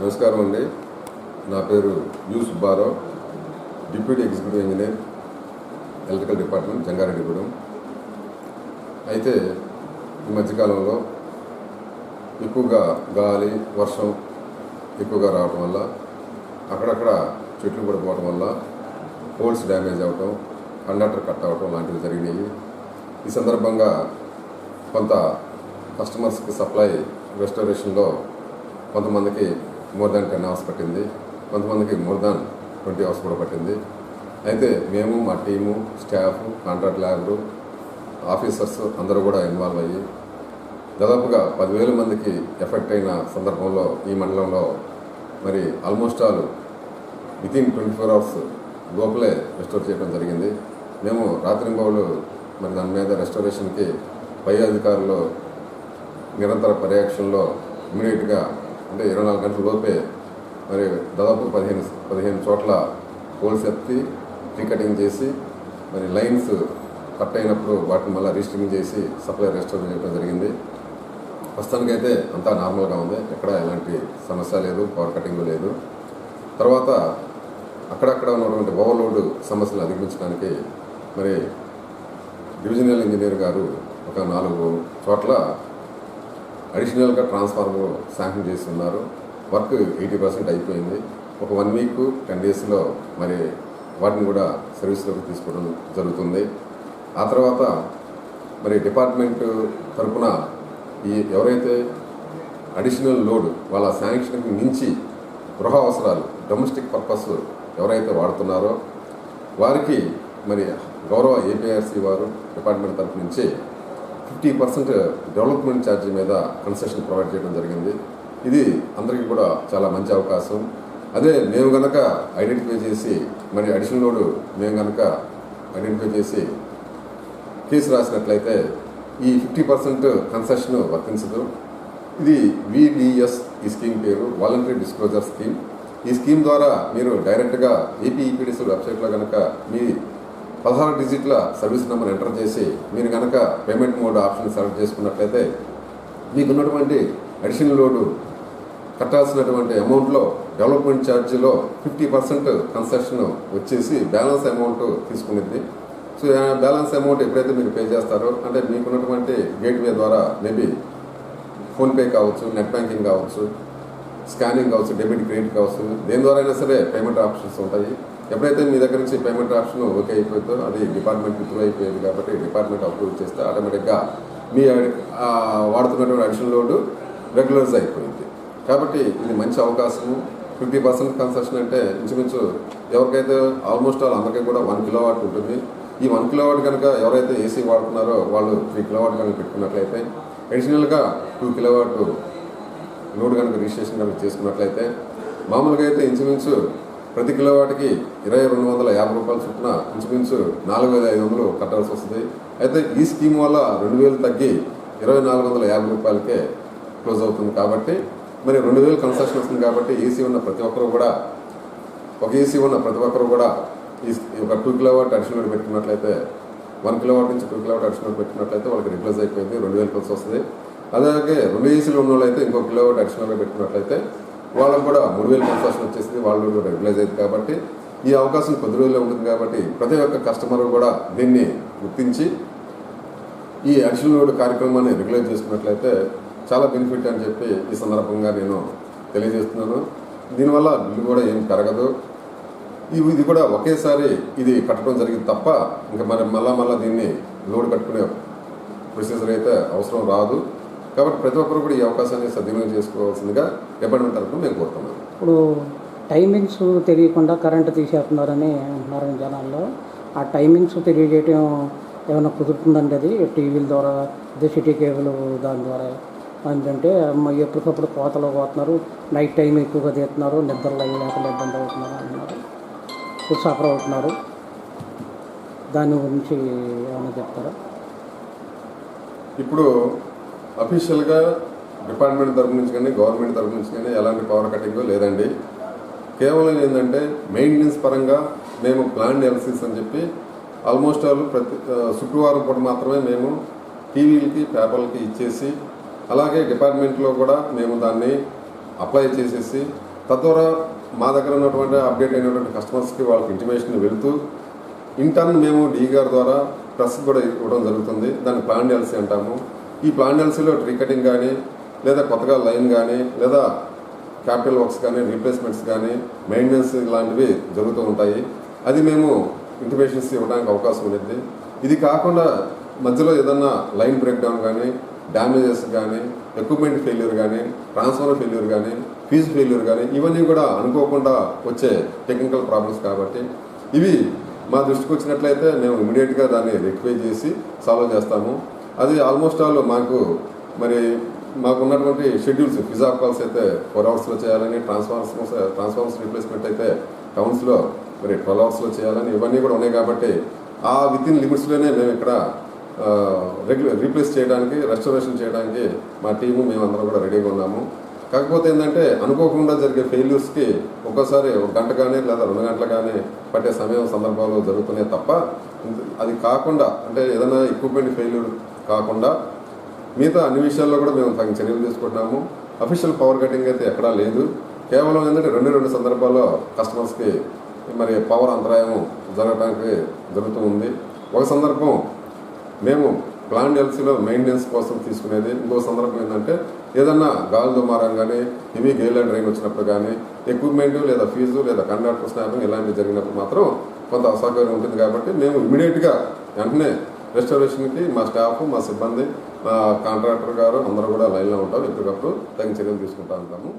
నమస్కారం అండి. నా పేరు you Subbarao deputy executive engineer electrical department Jangareddygudem. అయితే ఈ మధ్యకాలంలో ఎక్కువగా గాలి వర్షం ఎక్కువగా రావటం వల్ల అక్కడక్కడ చెట్లు పడిపోవటం వల్ల పోల్స్ డ్యామేజ్ అవ్వటం కండక్టర్ కట్ అవ్వటం లాంటివి జరిగినాయి. ఈ సందర్భంగా కొంత కస్టమర్స్కి సప్లై రెస్టారేషన్లో కొంతమందికి మోర్ దాన్ టెన్ అవర్స్ పట్టింది. కొంతమందికి మోర్ దాన్ ట్వంటీ అవర్స్ కూడా పట్టింది. అయితే మేము మా team staff contract labour officers అందరూ కూడా ఇన్వాల్వ్ అయ్యి దాదాపుగా పదివేల మందికి ఎఫెక్ట్ అయిన సందర్భంలో ఈ మండలంలో మరి almost all within twenty four hours లోపలే రెస్టోర్ చేయడం జరిగింది. మేము రాత్రింబౌలు మరి దాని మీద రెస్టోరేషన్కి పై అధికారులు నిరంతర పర్యవేక్షణలో ఇమీడియట్గా అంటే ఇరవై నాలుగు గంటల లోపే మరి దాదాపు పదిహేను పదిహేను చోట్ల పోల్స్ ఎత్తి టికెటింగ్ చేసి మరి లైన్స్ కట్ అయినప్పుడు వాటిని మళ్ళీ రిజిస్టరింగ్ చేసి సప్లై రెస్టోర్ చేయడం జరిగింది. ప్రస్తుతానికైతే అంతా నార్మల్గా ఉంది. ఎక్కడ ఎలాంటి సమస్య లేదు పవర్ కటింగ్ లేదు. తర్వాత అక్కడక్కడ ఉన్నటువంటి ఓవర్లోడ్ సమస్యలు అధిగమించడానికి మరి డివిజనల్ ఇంజనీర్ గారు ఒక నాలుగు చోట్ల అడిషనల్గా ట్రాన్స్ఫార్మర్ శాంక్షన్ చేసి ఉన్నారు వర్క్ ఎయిటీ పర్సెంట్ అయిపోయింది. ఒక వన్ వీక్ టెన్ డేస్లో మరి వాటిని కూడా సర్వీస్లోకి తీసుకోవడం జరుగుతుంది. ఆ తర్వాత మరి డిపార్ట్మెంట్ తరఫున ఈ ఎవరైతే అడిషనల్ లోడ్ వాళ్ళ శాంక్షన్కి మించి గృహ అవసరాలు డొమెస్టిక్ పర్పస్ ఎవరైతే వాడుతున్నారో వారికి మరి గౌరవ ఏపీఆర్సీ వారు డిపార్ట్మెంట్ తరఫు నుంచి ఫిఫ్టీ పర్సెంట్ డెవలప్మెంట్ ఛార్జీ మీద కన్సెషన్ ప్రొవైడ్ చేయడం జరిగింది. ఇది అందరికీ కూడా చాలా మంచి అవకాశం. అదే మేము కనుక ఐడెంటిఫై చేసి మరి అడిషనల్ లోడ్ మేము కనుక ఐడెంటిఫై చేసి కేసు రాసినట్లయితే ఈ ఫిఫ్టీ పర్సెంట్ కన్సెషన్ వర్తించదు. ఇది విడిఎస్ ఈ స్కీమ్ పేరు వాలంటరీ డిస్క్లోజర్ స్కీమ్. ఈ స్కీమ్ ద్వారా మీరు డైరెక్ట్గా ఏపీ ఈపీడీసీ వెబ్సైట్లో కనుక మీ పదహారు డిజిట్ల సర్వీస్ నెంబర్ ఎంటర్ చేసి మీరు కనుక పేమెంట్ మోడ్ ఆప్షన్ సెలెక్ట్ చేసుకున్నట్లయితే మీకున్నటువంటి అడిషనల్ లోడు కట్టాల్సినటువంటి అమౌంట్లో డెవలప్మెంట్ ఛార్జీలో ఫిఫ్టీ పర్సెంట్ కన్సెషన్ వచ్చేసి బ్యాలెన్స్ అమౌంట్ తీసుకునేది. సో బ్యాలెన్స్ అమౌంట్ ఎప్పుడైతే మీరు పే చేస్తారో అంటే మీకున్నటువంటి గేట్వే ద్వారా మేబీ ఫోన్పే కావచ్చు నెట్ బ్యాంకింగ్ కావచ్చు స్కానింగ్ కావచ్చు డెబిట్ క్రెడిట్ కావచ్చు దేని ద్వారా అయినా సరే పేమెంట్ ఆప్షన్స్ ఉంటాయి. ఎప్పుడైతే మీ దగ్గర నుంచి పేమెంట్ ఆప్షన్ ఓకే అయిపోతుందో అది డిపార్ట్మెంట్ త్రూ అయిపోయింది కాబట్టి డిపార్ట్మెంట్ అప్రూవ్ చేస్తే ఆటోమేటిక్గా మీ వాడుతున్నటువంటి అడిషనల్ లోడు రెగ్యులర్స్ అయిపోయింది. కాబట్టి ఇది మంచి అవకాశం ఫిఫ్టీ పర్సెంట్ కన్సెషన్ అంటే ఇంచుమించు ఎవరికైతే ఆల్మోస్ట్ ఆల్ అందరికీ కూడా వన్ కిలో వాట్ ఉంటుంది. ఈ వన్ కిలో వాట్ కనుక ఎవరైతే ఏసీ వాడుతున్నారో వాళ్ళు త్రీ కిలో వాట్ కనుక పెట్టుకున్నట్లయితే అడిషనల్గా టూ కిలో వాట్ లోడ్ కనుక రిజిస్ట్రేషన్ కనుక చేసుకున్నట్లయితే మామూలుగా అయితే ఇంచుమించు ప్రతి కిలోవాట్కి ఇరవై రెండు వందల యాభై రూపాయల చొప్పున ఇంచుమించు నాలుగు వేల ఐదు వందలు కట్టాల్సి వస్తుంది. అయితే ఈ స్కీమ్ వల్ల రెండు వేలు తగ్గి ఇరవై నాలుగు వందల యాభై రూపాయలకే క్లోజ్ అవుతుంది కాబట్టి మరి రెండు వేలు కన్సెషన్ వస్తుంది కాబట్టి ఏసీ ఉన్న ప్రతి ఒక్కరు కూడా ఒక ఏసీ ఉన్న ప్రతి ఒక్కరు కూడా ఈ ఒక టూ కిలోవాట్ అడిషనల్ పెట్టుకున్నట్లయితే వన్ కిలోవాట్ నుంచి టూ కిలోవాట్ అడిషనల్ పెట్టుకున్నట్లయితే వాళ్ళకి రిప్లేస్ అయిపోయింది రెండు వేలు కలిసి వస్తుంది. అలాగే రెండు ఈసీలు ఉన్న వాళ్ళైతే ఇంకో కిలోవాట్ అడిషనల్గా పెట్టుకున్నట్లయితే వాళ్ళకు కూడా మూడు వేలు కన్సెషన్ వచ్చేసింది వాళ్ళు కూడా రెగ్యులైజ్ అయింది కాబట్టి ఈ అవకాశం కొద్ది రోజుల్లో ఉంటుంది కాబట్టి ప్రతి ఒక్క కస్టమర్ కూడా దీన్ని గుర్తించి ఈ అడిషనల్ రోడ్ కార్యక్రమాన్ని రెగ్యులైజ్ చేసుకున్నట్లయితే చాలా బెనిఫిట్ అని చెప్పి ఈ సందర్భంగా నేను తెలియజేస్తున్నాను. దీనివల్ల బిల్లు కూడా ఏం పెరగదు. ఇవి ఇది కూడా ఒకేసారి ఇది కట్టడం జరిగింది తప్ప ఇంకా మరి మళ్ళా మళ్ళీ దీన్ని లోడ్ కట్టుకునే ప్రొసీజర్ అయితే అవసరం రాదు. కాబట్టి ప్రతి ఒక్కరు కూడా ఈ అవకాశాన్ని సద్వినియోగం చేసుకోవాల్సిందిగా డిపార్ట్మెంట్ తరఫున మేము కోరుతున్నాను ఇప్పుడు టైమింగ్స్ తెలియకుండా కరెంటు తీసేస్తున్నారని అంటున్నారు జనాల్లో. ఆ టైమింగ్స్ తెలియజేయటం ఏమైనా కుదురుతుందండి అది? టీవీల ద్వారా అదే సిటీ కేబుల్ దాని ద్వారా ఏంటంటే ఎప్పటికప్పుడు కోతలు పోతున్నారు నైట్ టైం ఎక్కువగా తీస్తున్నారు నిద్రలు అయ్యి లేకుండా ఇబ్బంది అవుతున్నారు అంటున్నారు. సఫర్ అవుతున్నారు. దాని గురించి ఏమైనా చెప్తారా? ఇప్పుడు అఫీషియల్గా డిపార్ట్మెంట్ తరపు నుంచి కానీ గవర్నమెంట్ తరపు నుంచి కానీ ఎలాంటి పవర్ కటింగ్ లేదండి. కేవలం ఏంటంటే మెయింటెనెన్స్ పరంగా మేము ప్లాన్ ఎల్సీస్ అని చెప్పి ఆల్మోస్ట్ ఆల్ ప్రతి శుక్రవారం పూట మాత్రమే మేము టీవీలకి పేపర్లకి ఇచ్చేసి అలాగే డిపార్ట్మెంట్లో కూడా మేము దాన్ని అప్లై చేసేసి తద్వారా మా దగ్గర ఉన్నటువంటి అప్డేట్ అయినటువంటి కస్టమర్స్కి వాళ్ళకి ఇంటిమేషన్ వెళుతూ ఇంటర్న్ మేము డీ గారి ద్వారా ప్రెస్ కూడా ఇవ్వడం జరుగుతుంది. దాన్ని ప్లాన్ ఎల్సీ అంటాము. ఈ ప్లాన్ ఎల్సీలో కటింగ్ కానీ లేదా కొత్తగా లైన్ కానీ లేదా క్యాపిటల్ వర్క్స్ కానీ రీప్లేస్మెంట్స్ కానీ మెయింటెనెన్స్ ఇలాంటివి జరుగుతూ ఉంటాయి. అది మేము ఇంటిమేషన్స్ ఇవ్వడానికి అవకాశం ఉండేది ఇది కాకుండా మధ్యలో ఏదన్నా లైన్ బ్రేక్డౌన్ కానీ డ్యామేజెస్ కానీ ఎక్విప్మెంట్ ఫెయిల్యూర్ కానీ ట్రాన్స్ఫార్మర్ ఫెయిల్యూర్ కానీ ఫీజు ఫెయిల్యూర్ కానీ ఇవన్నీ కూడా అనుకోకుండా వచ్చే టెక్నికల్ ప్రాబ్లమ్స్ కాబట్టి ఇవి మా దృష్టికి వచ్చినట్లయితే మేము ఇమీడియట్గా దాన్ని రెక్టిఫై చేసి సాల్వ్ చేస్తాము. అది ఆల్మోస్ట్ ఆల్ మాకు మరి మాకు ఉన్నటువంటి షెడ్యూల్స్ ఫిజా కాల్స్ అయితే ఫోర్ అవర్స్లో చేయాలని ట్రాన్స్ఫార్మర్స్ ట్రాన్స్ఫార్మర్స్ రీప్లేస్మెంట్ అయితే టౌన్స్లో మరి ట్వెల్వ్ అవర్స్లో చేయాలని ఇవన్నీ కూడా ఉన్నాయి కాబట్టి ఆ విత్ ఇన్ లిమిట్స్లోనే మేము ఇక్కడ రెగ్యులర్ రీప్లేస్ చేయడానికి రెస్టరేషన్ చేయడానికి మా టీము మేమందరం కూడా రెడీగా ఉన్నాము. కాకపోతే ఏంటంటే అనుకోకుండా జరిగే ఫెయిల్యూర్స్కి ఒక్కోసారి ఒక గంట కానీ లేదా రెండు గంటలు కానీ పట్టే సమయం సందర్భాలు జరుగుతున్నాయి తప్ప అది కాకుండా అంటే ఏదైనా ఎక్విప్మెంట్ ఫెయిల్యూర్ కాకుండా మిగతా అన్ని విషయాల్లో కూడా మేము తగిన చర్యలు తీసుకుంటున్నాము. అఫీషియల్ పవర్ కటింగ్ అయితే ఎక్కడా లేదు. కేవలం ఏంటంటే రెండు రెండు సందర్భాల్లో కస్టమర్స్కి మరి పవర్ అంతరాయం జరగడానికి జరుగుతూ ఉంది. ఒక సందర్భం మేము ప్లాన్ ఎల్సీలో మెయింటెనెన్స్ కోసం తీసుకునేది. ఇంకో సందర్భం ఏంటంటే ఏదన్నా గాలి దుమారం కానీ హెవీ గేల్ అండ్ రైన్ వచ్చినప్పుడు కానీ ఎక్విప్మెంట్ లేదా ఫీజు లేదా కండక్టర్ స్నాపింగ్ ఇలాంటివి జరిగినప్పుడు మాత్రం కొంత అసౌకర్యం ఉంటుంది కాబట్టి మేము ఇమీడియట్గా వెంటనే రెస్టారేషన్కి మా స్టాఫ్ మా సిబ్బంది మా కాంట్రాక్టర్ గారు అందరూ కూడా లైన్లో ఉంటాం ఎప్పటికప్పుడు తగిన చర్యలు తీసుకుంటా ఉంటాము.